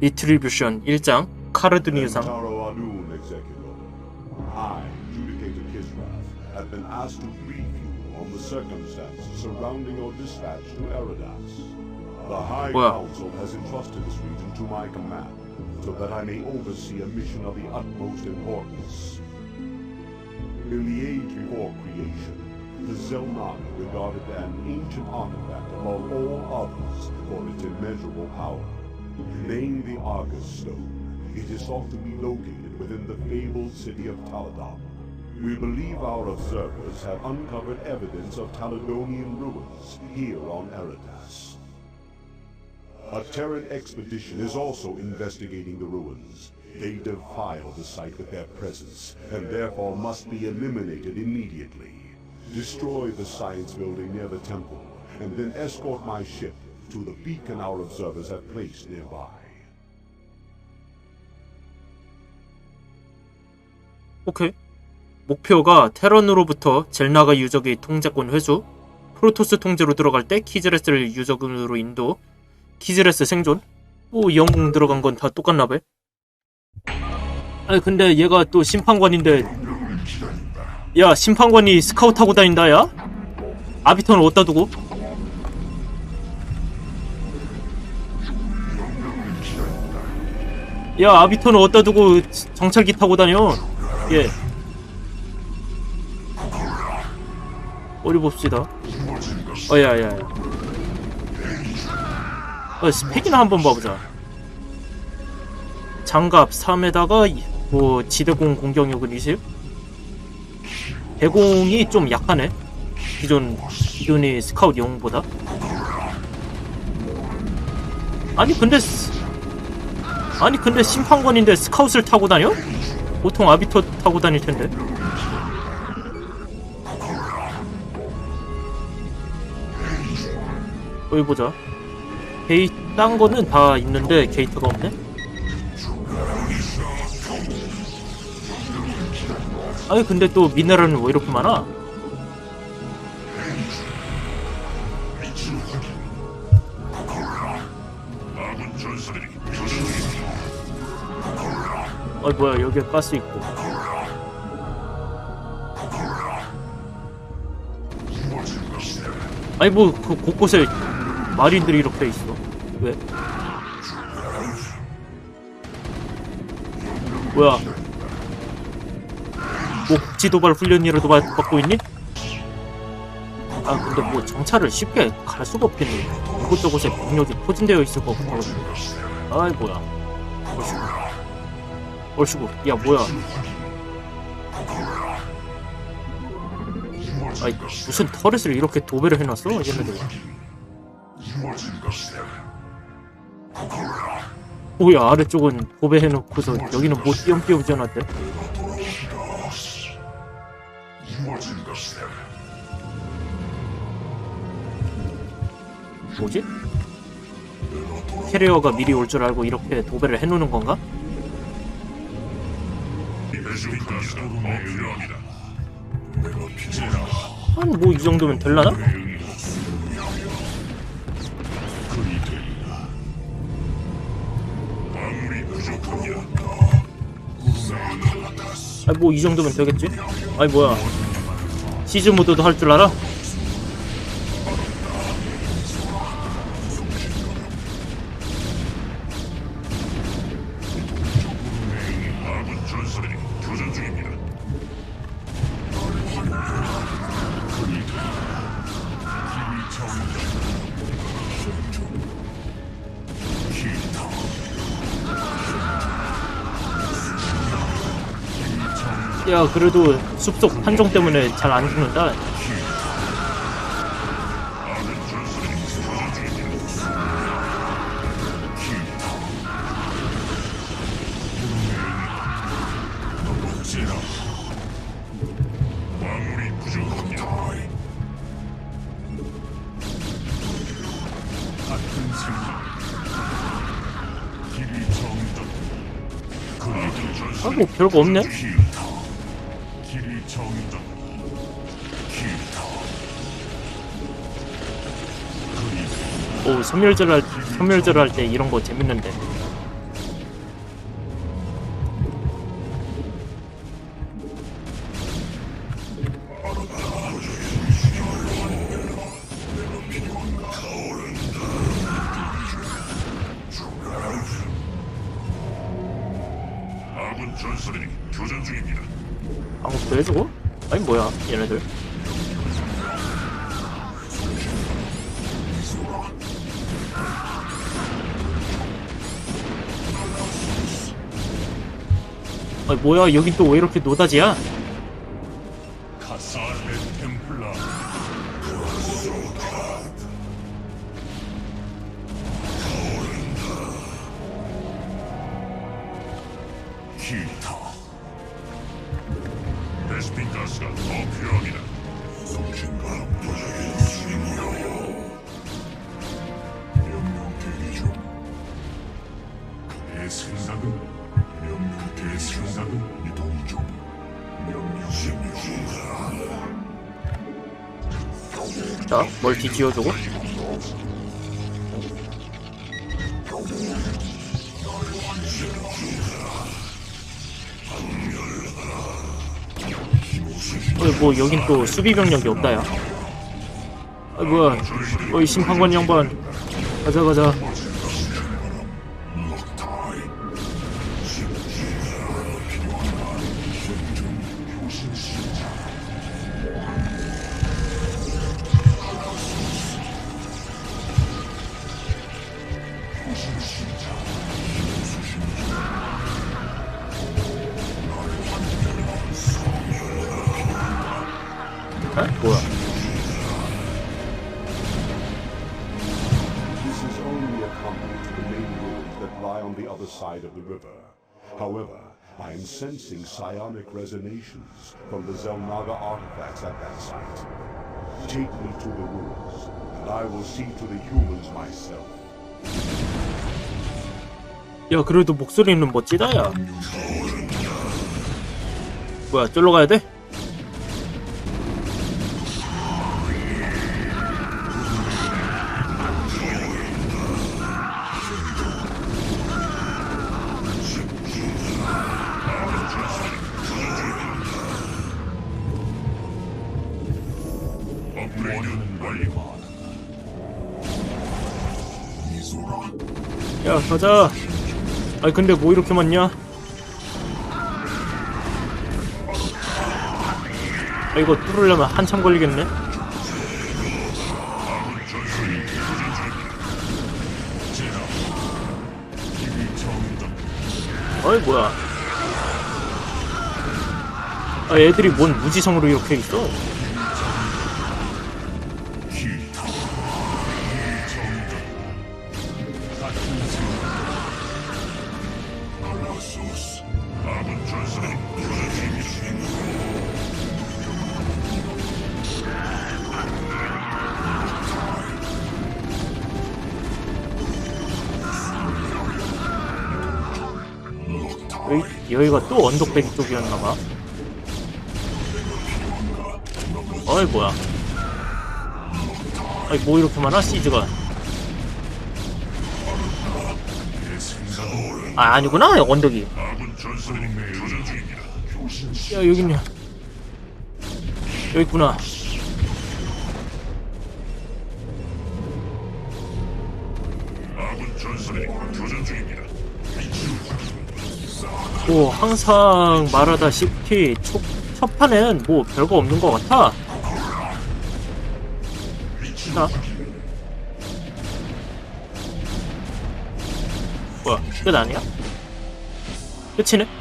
리트리뷰션 1장 카르드니우상 Taro Adun, Executor. I, Judicator Kisrath, have been asked to brief you on the circumstances surrounding your dispatch to Eridas. The High Well. Council has entrusted this region to my command, so that I may oversee a mission of the utmost importance. In the age before creation, the Zelnana regarded an ancient artifact above all others for its immeasurable power. Named the Argus Stone, it is thought to be located within the fabled city of Taladon. We believe our observers have uncovered evidence of Taladonian ruins here on Eritas. A Terran expedition is also investigating the ruins. They defile the site with their presence, and therefore must be eliminated immediately. Destroy the science building near the temple, and then escort my ship to the beacon our observers have placed nearby. 오케이. 목표가 테런으로부터 젤나가 유적의 통제권 회수 프로토스 통제로 들어갈 때 키즈레스를 유적으로 인도 키즈레스 생존 뭐 영웅 들어간 건 다 똑같나 봐. 아니 근데 얘가 또 심판관인데 야 심판관이 스카우트 하고 다닌다 야? 아비턴을 어디다 두고 야 아비턴을 어디다 두고 정찰기 타고 다녀? 예. 어디 봅시다. 어야야야. 어 스펙이나 한번 봐보자. 장갑 3에다가 이- 뭐 지대공 공격력은 20 대공이 좀 약하네. 기존 기존의 스카웃 영웅보다. 아니 근데 스- 아니 근데 심판관인데 스카웃을 타고 다녀? 보통 아비터 타고 다닐 텐데. 어디 보자. 게이 딴 거는 다 있는데 게이트가 없네. 아니 근데 또 미네랄은 왜 이렇게 많아? 아 뭐야 여기에 가스 있고. 아니 뭐 그 곳곳에 마린들이 이렇게 있어. 왜? 뭐야? 뭐 국지도발 훈련이라도 받- 받고 있니? 아 근데 뭐 정찰을 쉽게 갈 수가 없겠네. 이곳저곳에 병력이 포진되어 있을 것 같아 아이 뭐야. 얼씨구 얼씨구 야 뭐야 아이 무슨 터렛을 이렇게 도배를 해놨어 얘네들 뭐야 아래쪽은 도배해놓고서 여기는 못 띄엄띄엄 지어놨대 뭐지? 캐리어가 미리 올 줄 알고 이렇게 도배를 해놓는 건가? 아니 뭐 이 정도면 될라나? 아니 뭐 이 정도면 되겠지? 아니 뭐야 시즌 모드도 할 줄 알아? 야 그래도 숲속 판정 때문에 잘 안 죽는다. 아뭐 별거 없네 길이 정정 오 섬멸절 할 섬멸절 할 때 이런 거 재밌는데. 전설이 교전 중입니다. 해주고? 아니 뭐야 얘네들 아니 뭐야 여긴 또 왜 이렇게 노다지야? 스핀 가스가 더 필요합니다. 성신과 도자기 신이여 명령 대기 중 그의 생각은 명령 그의 생각은 이동 중 명령 신이여 자 멀티 지어주고 뭐 여긴 또 수비 병력이 없다야. 아이 뭐야. 어이 심판관 양반 가자 가자 에? 뭐야 This is only a company to the main ruins that lie on the other side of the river. However, I am sensing psionic resonations from the Zelnaga artifacts at that site. Take me to the ruins, and I will see to the humans myself. 야 그래도 목소리는 멋지다 야 뭐야 쫄러 가야 돼? 야 가자. 아니 근데 뭐 이렇게 많냐? 아 이거 뚫으려면 한참 걸리겠네? 어이 뭐야? 아 애들이 뭔 무지성으로 이렇게 있어 여기, 여기가 또 언덕배기 쪽이었나봐. 어이 뭐야. 아니 뭐 이렇게 많아 시즈가? 아 아니구나 언덕이. 야 여기 있냐? 여기 있구나. 아군 전선이 도전 중입니다 뭐 항상 말하다시피 첫, 첫 판엔 뭐 별거 없는 것 같아 자 뭐야 끝 아니야? 끝이네?